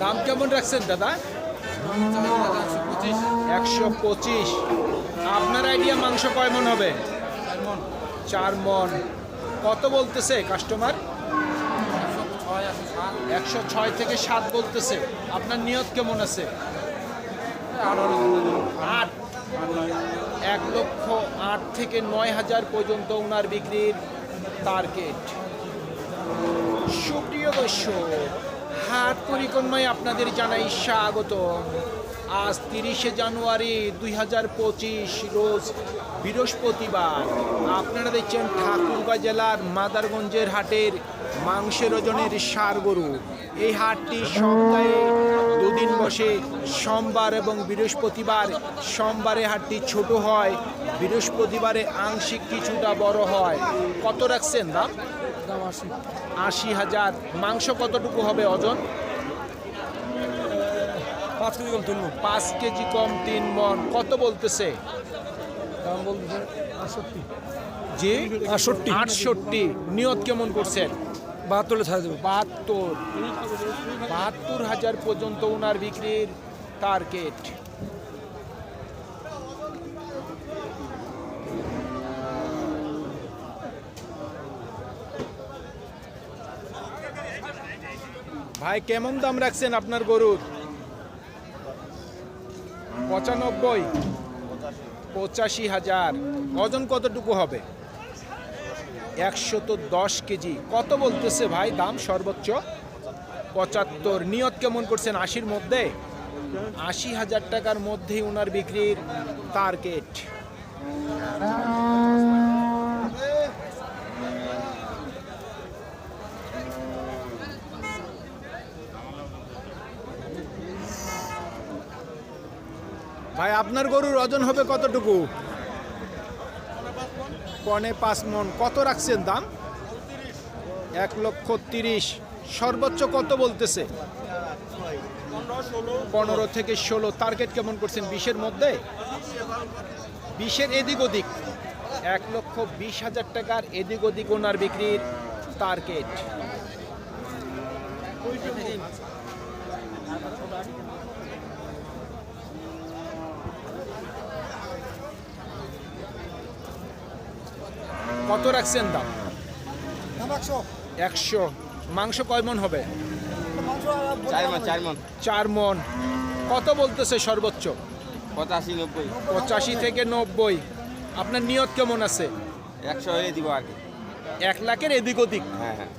দাম কেমন রাখছেন, দাদা? একশো পঁচিশ। আপনার আইডিয়া মাংস কয় মন হবে? চার মন। কত বলতেছে কাস্টমার একশো ছয় থেকে সাত বলতেছে। আপনার নিয়ত কেমন আছে? আট। এক লক্ষ আট থেকে নয় হাজার পর্যন্ত ওনার বিক্রির টার্গেট সুপ্রিয় দর্শক হাট পরিক্রমায় আপনাদের জানাই স্বাগত আজ তিরিশে জানুয়ারি দুই হাজার পঁচিশ, রোজ বৃহস্পতিবার। আপনারা দেখছেন ঠাকুরগাঁ জেলার মাদারগঞ্জের হাটের মাংসের ওজনের সার গরু। এই হাটটি সপ্তাহে দুদিন বসে, সোমবার এবং বৃহস্পতিবার। সোমবারে হাটটি ছোট হয়, বৃহস্পতিবারে আংশিক কিছুটা বড় হয়। কত রাখছেন দাম? দাম আশি। আশি হাজার। মাংস কতটুকু হবে ওজন? পাঁচ কেজি কম তুলব পাঁচ কেজি কম তিন মন কত বলতেছে? দাম বলতেছে আটষট্টি। জি? আটষট্টি। আটষট্টি। নিয়ত কেমন করছেন? বাহাত্তরে ছাড়ে দেবো। বাহাত্তর। বাহাত্তর হাজার পর্যন্ত ওনার বিক্রির টার্গেট ভাই, কেমন দাম রাখছেন আপনার গরুর? পঁচানব্বই। পঁচাশি হাজার। ওজন কতটুকু হবে? একশো তো দশ কেজি। কত বলতেছে ভাই দাম সর্বোচ্চ? পঁচাত্তর। নিয়ত কেমন করছেন আশির মধ্যে? আশি হাজার টাকার মধ্যেই ওনার বিক্রির টার্গেট। ভাই, আপনার গরুর ওজন হবে কতটুকু? পনে পাঁচ মন। কত রাখছেন দাম? এক লক্ষ তিরিশ। সর্বোচ্চ কত বলতেছে? পনেরো থেকে ষোলো। টার্গেট কেমন করছেন বিশের মধ্যে? বিশের এদিক ওদিক। এক লক্ষ বিশ হাজার টাকার এদিক ওদিক ওনার বিক্রির টার্গেট। কত রাখছেন দাম? দাম একশো। মাংস কয় মন হবে? চার মন কত বলতেছে সর্বোচ্চ? পঁচাশি নব্বই। পঁচাশি থেকে নব্বই। আপনার নিয়ত কেমন আছে? একশো এদিক দিব আর এক লাখের এদিক ওদিক। হ্যাঁ হ্যাঁ।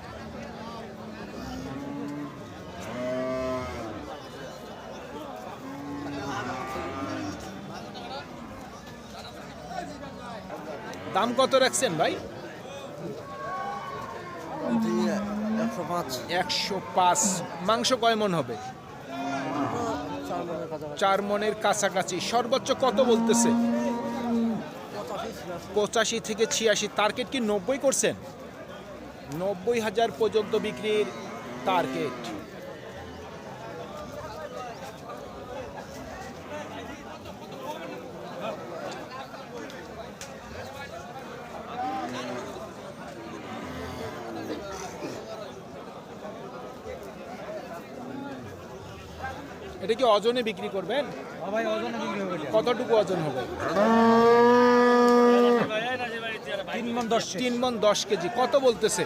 দাম কত রাখছেন ভাই? একশো পাঁচ। মাংস কয় মন হবে? চার মনের কাছাকাছি চার মনের কাছাকাছি। সর্বোচ্চ কত বলতেছে? পঁচাশি থেকে ছিয়াশি। টার্গেট কি নব্বই করছেন? নব্বই হাজার পর্যন্ত বিক্রির টার্গেট। এটা কি ওজনে বিক্রি করবেন? ভাই ওজনে বিক্রি হবে কতটুকু ওজন হবে? তিন মন দশ তিন মন দশ কেজি। কত বলতেছে?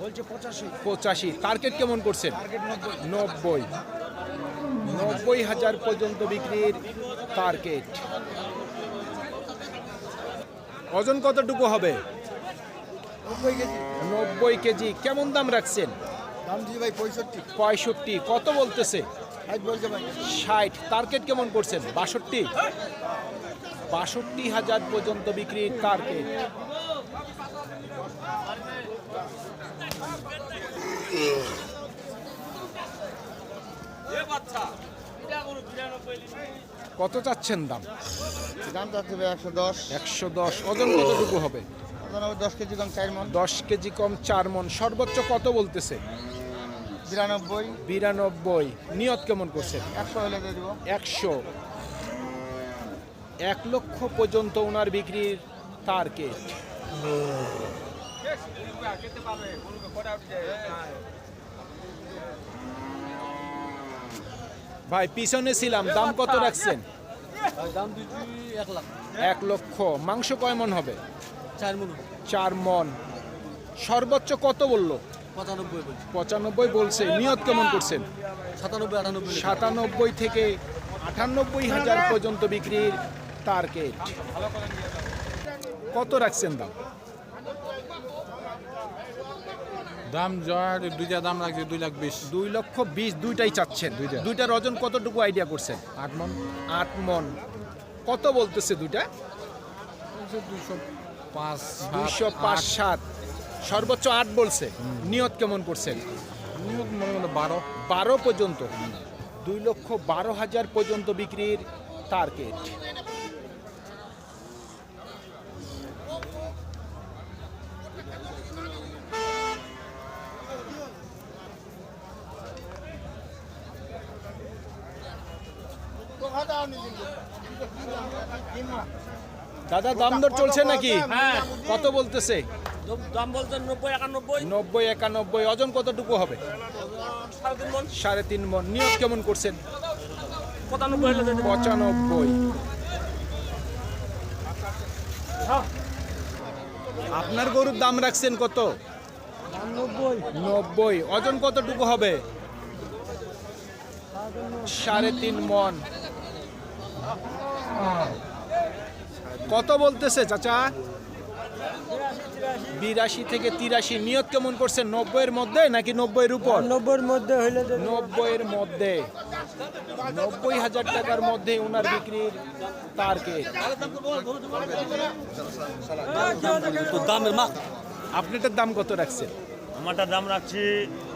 বলছে পঁচাশি। পঁচাশি। টার্গেট কেমন করছেন? নব্বই। নব্বই। হাজার পর্যন্ত বিক্রির টার্গেট ওজন কতটুকু হবে? নব্বই কেজি। নব্বই কেজি। কেমন দাম রাখছেন? দাম দিয়ে ভাই পঁয়ষট্টি। পঁয়ষট্টি। কত বলতেছে? ষাট। টার্গেট কেমন করছেন? বাষট্টি? বাষট্টি হাজার পর্যন্ত বিক্রির টার্গেট। কত চাচ্ছেন দাম? দাম চাচ্ছে একশো দশ। একশো দশ। ওজন কতটুকু হবে দশ কেজি কম চার মন। দশ কেজি কম চার মন। সর্বোচ্চ কত বলতেছে? বিরানব্বই। বিরানব্বই। নিয়ত কেমন করছেন? একশো হলে দিয়ে দিব। একশো। এক লক্ষ পর্যন্ত ওনার বিক্রির টার্গেট ভাই পিছনে ছিলাম দাম কত রাখছেন? দাম এক লাখ এক লক্ষ। মাংস কয় মন হবে? চার মন চার মন। সর্বোচ্চ কত বলল? পঁচানব্বই বলছি। পঁচানব্বই বলছে। নিয়ত কেমন করছেন? সাতানব্বই আটানব্বই সাতানব্বই থেকে আটানব্বই হাজার পর্যন্ত বিক্রির টার্গেট কত রাখছেন দাম? দাম জয়ার দুইটা দাম লাগছে দুই লাখ বিশ। দুই লক্ষ বিশ দুইটাই চাচ্ছেন। দুইটা। দুইটার ওজন কতটুকু আইডিয়া করছেন? আট মন। আট মন। কত বলতেছে দুইটা? দুইশো পাঁচ দুইশো পাঁচ সাত। সর্বোচ্চ আট বলছে। নিয়ত কেমন করছেন নিয়ত মনে মনে বারো। বারো পর্যন্ত। দুই লক্ষ বারো হাজার পর্যন্ত বিক্রির টার্গেট দাদা দাম দর চলছে নাকি? কত বলতেছে? দাম বলছেন নব্বই একানব্বই। নব্বই একানব্বই ওজন কতটুকু হবে? সাড়ে তিন মন। নিয়ত কেমন করছেন? পঁচানব্বই। আপনার গরুর দাম রাখছেন কত? নব্বই। নব্বই। ওজন কতটুকু হবে? সাড়ে তিন মন। কত বলতেছে চাচা? বিরাশি থেকে তিরাশি নিয়ত কেমন করছেন নব্বইয়ের মধ্যে নাকি নব্বইয়ের উপর? নব্বইয়ের মধ্যে হইলে নব্বইয়ের মধ্যে। নব্বই হাজার টাকার মধ্যে ওনার বিক্রির দামের মা আপনারটার দাম কত রাখছেন? আমারটার দাম রাখছি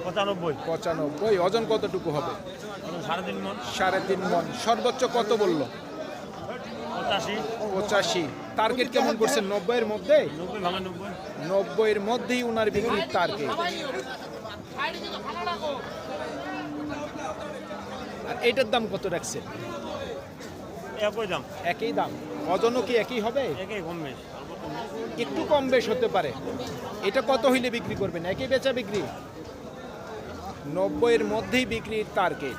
পঁচানব্বই। পঁচানব্বই। ওজন কতটুকু হবে? সাড়ে তিন মন। সাড়ে তিন মন। সর্বোচ্চ কত বলল? পঁচাশি। পঁচাশি। টার্গেট কেমন করছেন? নব্বইয়ের মধ্যে? নব্বইয়ের মধ্যেই ওনার বিক্রির টার্গেট আর এটার দাম কত রাখছেন? একই দাম। একই দাম। ওজনও কি একই হবে? একই কম বেশ। একটু কম বেশ হতে পারে। এটা কত হইলে বিক্রি করবেন? একই বেচা বিক্রি? নব্বইয়ের মধ্যেই বিক্রির টার্গেট